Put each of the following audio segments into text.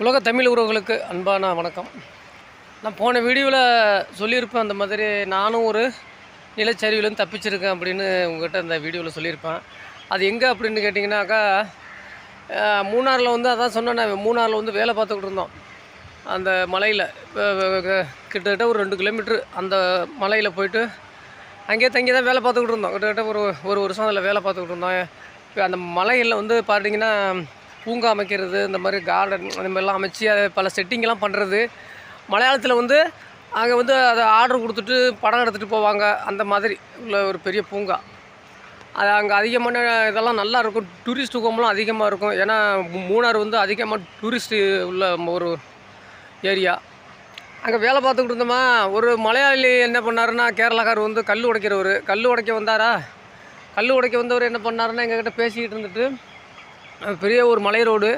உலக தமிழ் உறவுகளுக்கு அன்பான வணக்கம். நான் போன வீடியோவில் சொல்லியிருப்பேன் அந்த மாதிரி நானும் ஒரு நிலச்சரிவிலேருந்து தப்பிச்சிருக்கேன் அப்படின்னு உங்கள்கிட்ட அந்த வீடியோவில் சொல்லியிருப்பேன். அது எங்கே அப்படின்னு கேட்டிங்கனாக்கா மூணாரில் வந்து அதான் சொன்னேன் மூணாரில் வந்து வேலை பார்த்துக்கிட்டு இருந்தோம். அந்த மலையில் கிட்டத்தட்ட ஒரு ரெண்டு கிலோமீட்ரு அந்த மலையில் போயிட்டு அங்கேயே தங்கி தான் வேலை பார்த்துக்கிட்டு இருந்தோம். கிட்டத்தட்ட ஒரு ஒரு வருஷம் அதில் வேலை பார்த்துக்கிட்டு இருந்தோம். இப்போ அந்த மலைகளில் வந்து பார்த்தீங்கன்னா பூங்கா அமைக்கிறது இந்த மாதிரி கார்டன் அந்த மாதிரிலாம் அமைச்சு அதை பல செட்டிங்கெல்லாம் பண்ணுறது மலையாளத்தில் வந்து அங்கே வந்து அதை ஆர்டர் கொடுத்துட்டு படம் எடுத்துகிட்டு போவாங்க. அந்த மாதிரி உள்ள ஒரு பெரிய பூங்கா. அது அங்கே அதிகமான இதெல்லாம் நல்லா இருக்கும். டூரிஸ்ட் ஹோம்லாம் அதிகமாக இருக்கும். ஏன்னா மூணார் வந்து அதிகமாக டூரிஸ்ட்டு உள்ள ஒரு ஏரியா அங்கே வேலை பார்த்துக்கிட்டு இருந்தோமா ஒரு மலையாளி என்ன பண்ணாருன்னா கேரளாக்கார் வந்து கல் உடைக்கிறவர். கல் உடைக்க வந்தாரா? கல் உடைக்க வந்தவர் என்ன பண்ணாருன்னா எங்ககிட்ட பேசிக்கிட்டு இருந்துட்டு பெரிய ஒரு மலை ரோடு.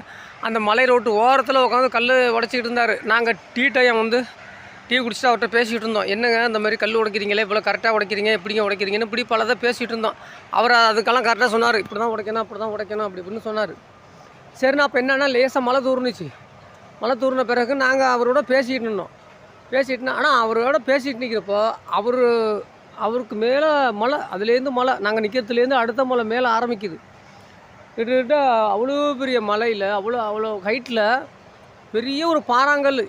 அந்த மலை ரோட்டு ஓரத்தில் உட்காந்து கல் உடச்சிக்கிட்டு இருந்தார். நாங்கள் டீ டைம் வந்து டீ குடிச்சிட்டு அவர்கிட்ட பேசிகிட்டு இருந்தோம். என்னங்க இந்த மாதிரி கல் உடைக்கிறீங்களே? இவ்வளோ கரெக்டாக உடைக்கிறீங்க? எப்படிங்க உடைக்கிறீங்கன்னு இப்படி பலதை பேசிகிட்டு இருந்தோம். அவர் அதுக்கெல்லாம் கரெக்டாக சொன்னார். இப்படி தான் உடைக்கணும் அப்படி தான் உடைக்கணும் அப்படி இப்படின்னு சொன்னார். சரிண்ணா அப்போ என்னென்னா லேசாக மழை தூர்னுச்சு. மழை தூர்ன பிறகு நாங்கள் அவரோட பேசிக்கிட்டு இருந்தோம். பேசிட்டுனா ஆனால் அவரோட பேசிகிட்டு நிற்கிறப்போ அவர் அவருக்கு மேலே மலை அதுலேருந்து மலை நாங்கள் நிற்கிறதுலேருந்து அடுத்த மலை மேலே ஆரம்பிக்குது. கிட்டத்தட்ட அவ்வளோ பெரிய மலையில் அவ்வளோ அவ்வளோ ஹைட்டில் பெரிய ஒரு பாறாங்கல்.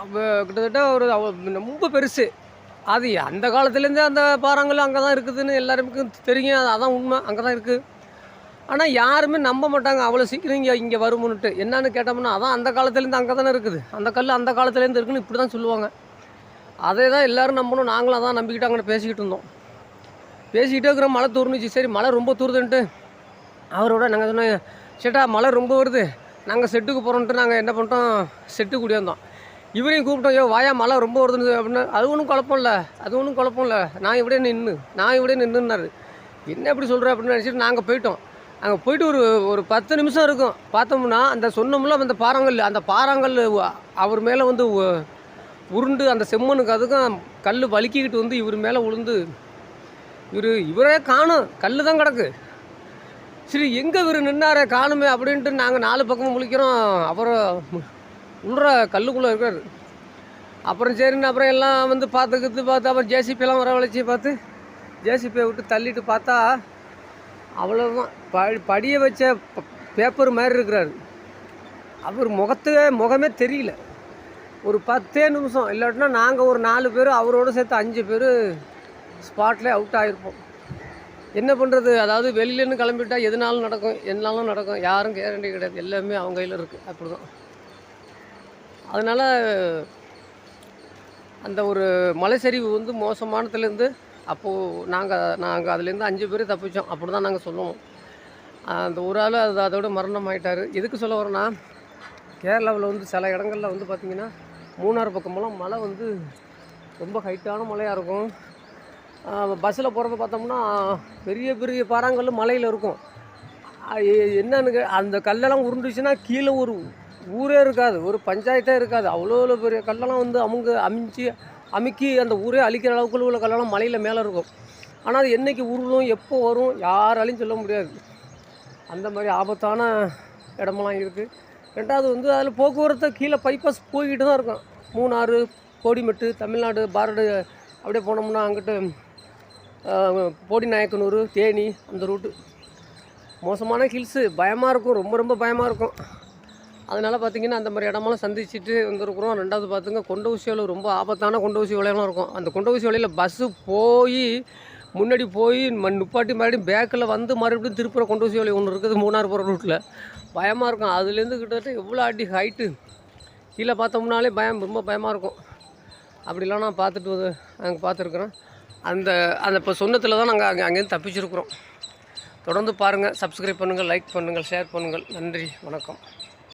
அப்போ கிட்டத்தட்ட ஒரு ரொம்ப பெருசு. அது அந்த காலத்துலேருந்தே அந்த பாறாங்கல் அங்கே தான் இருக்குதுன்னு எல்லாருக்கும் தெரியும். அதான் உண்மை. அங்கே தான் இருக்குது ஆனால் யாருமே நம்ப மாட்டாங்க. அவ்வளோ சீக்கிரம் இங்கே இங்கே வருமுன்னுட்டு. என்னன்னு கேட்டோம்னா அதான் அந்த காலத்துலேருந்து அங்கே தானே இருக்குது. அந்த கல் அந்த காலத்துலேருந்து இருக்குன்னு இப்படி தான் சொல்லுவாங்க. அதே தான் எல்லோரும் நம்பணும். நாங்களும் அதான் நம்பிக்கிட்டு அங்கே பேசிக்கிட்டு இருந்தோம். பேசிக்கிட்டே இருக்கிற மழை தூர்னுச்சு சரி மழை ரொம்ப தூருதுன்ட்டு அவரோட நாங்கள் சொன்னோம் சேட்டா மழை ரொம்ப வருது. நாங்கள் செட்டுக்கு போகிறோன்ட்டு நாங்கள் என்ன பண்ணிட்டோம்? செட்டுக்கு கூடியிருந்தோம் இவரையும் கூப்பிட்டோம் ஐயோ வாயா மழை ரொம்ப வருதுன்னு அப்படின்னு. அது ஒன்றும் குழப்பம் இல்லை. அது ஒன்றும் குழப்பம் இல்லை. நான் இப்படியே நின்று நான் இப்படியே நின்றுனாரு என்ன இப்படி சொல்கிற அப்படின்னு நினச்சிட்டு நாங்கள் போயிட்டோம். அங்கே போயிட்டு ஒரு ஒரு பத்து நிமிஷம் இருக்கும். பார்த்தோம்னா அந்த சொன்னோம்ல அந்த பாறாங்கல் அந்த பாறாங்கல் அவர் மேலே வந்து உருண்டு அந்த செம்மண்ணுக்கு அதுக்கும் கல் வலிக்கிக்கிட்டு வந்து இவர் மேலே விழுந்து இவர் இவரே காணும். கல் தான் கிடக்கு. சரி எங்கே இவர் நின்னாரே? காணுமே அப்படின்ட்டு நாங்கள் நாலு பக்கமும் முழிக்கிறோம். அப்புறம் உள்ற கல்லுக்குள்ளே இருக்கார். அப்புறம் சரின்னு அப்புறம் எல்லாம் வந்து பார்த்துக்கிட்டு பார்த்து அப்புறம் ஜேசிபியெல்லாம் வரவழைச்சி பார்த்து ஜேசிபியை விட்டு தள்ளிட்டு பார்த்தா அவ்வளோதான் ப படிய வச்ச ப- பேப்பர் மாதிரி இருக்கிறாரு. அவர் முகத்து முகமே தெரியல. ஒரு பத்தே நிமிஷம். இல்லாட்டினா நாங்கள் ஒரு நாலு பேர் அவரோட சேர்த்து அஞ்சு பேர் ஸ்பாட்லேயே அவுட் ஆகிருப்போம் என்ன பண்ணுறது அதாவது வெளியிலேருந்து கிளம்பிட்டா எதுனாலும் நடக்கும் என்னாலும் நடக்கும். யாரும் கேரண்டி கிடையாது. எல்லாமே அவங்க கையில் இருக்குது அப்படி தான் அதனால் அந்த ஒரு மலை சரிவு வந்து மோசமானதுலேருந்து அப்போது நாங்கள் நாங்கள் அதுலேருந்து அஞ்சு பேர் தப்பிச்சோம். அப்படி தான் நாங்கள் சொல்லுவோம். அந்த ஒரு ஆள் அது அதோட மரணம் ஆகிட்டார் எதுக்கு சொல்ல வரேன்னா கேரளாவில் வந்து சில இடங்களில் வந்து பார்த்திங்கன்னா மூணாறு பக்கமெல்லாம் மலை வந்து ரொம்ப ஹைட்டான மலையாக இருக்கும். பஸ்ஸில் போகிறத பார்த்தோம்னா பெரிய பெரிய பாறாங்கல் மலையில் இருக்கும். என்னன்னு கே- அந்த கல்லெல்லாம் உருண்டுச்சுன்னா கீழே ஒரு ஊரே இருக்காது ஒரு பஞ்சாயத்தே இருக்காது. அவ்வளோ அவ்வளோ பெரிய கல்லெல்லாம் வந்து அவங்க அமிஞ்சு அமுக்கி அந்த ஊரே அழிக்கிற அளவுக்கு உள்ள கல்லெல்லாம் மலையில் மேலே இருக்கும். ஆனால் அது என்றைக்கு உருளும் எப்போ வரும் யாராலையும் சொல்ல முடியாது. அந்த மாதிரி ஆபத்தான இடமெல்லாம் இருக்குது ரெண்டாவது வந்து அதில் போக்குவரத்து கீழே பைபாஸ் போய்கிட்டு தான் இருக்கும். மூணாறு கோடிமெட்டு தமிழ்நாடு பாரடு அப்படியே போனோம்னா அங்கிட்டு போடி நாயக்கனூர் தேனி அந்த ரூட்டு. மோசமான ஹில்ஸு பயமாக இருக்கும். ரொம்ப ரொம்ப பயமாக இருக்கும். அதனால் பார்த்திங்கன்னா அந்த மாதிரி இடமெல்லாம் சந்திச்சுட்டு வந்துருக்குறோம். ரெண்டாவது பார்த்துங்க கொண்ட ஊசி வலை ரொம்ப ஆபத்தான கொண்ட ஊசி வலையெல்லாம் இருக்கும். அந்த கொண்ட ஊசி வலையில் பஸ்ஸு போய் முன்னாடி போய் ம நிப்பாட்டி மறுபடியும் பேக்கில் வந்து மறுபடியும் திருப்புற கொண்ட ஊசி வலை ஒன்று இருக்குது மூணாறு போகிற ரூட்டில் பயமாக இருக்கும். அதுலேருந்து கிட்டத்தட்ட எவ்வளோ அடி ஹைட்டு கீழே பார்த்தோம்னாலே பயம் ரொம்ப பயமாக இருக்கும். அப்படிலாம் நான் பார்த்துட்டு வந்து பார்த்துருக்குறேன் அந்த அந்த இப்போ சொன்னத்தில் தான் நாங்கள் அங்கே அங்கேருந்து தப்பிச்சிருக்கிறோம். தொடர்ந்து பாருங்கள் சப்ஸ்கிரைப் பண்ணுங்கள் லைக் பண்ணுங்கள் ஷேர் பண்ணுங்கள். நன்றி வணக்கம்.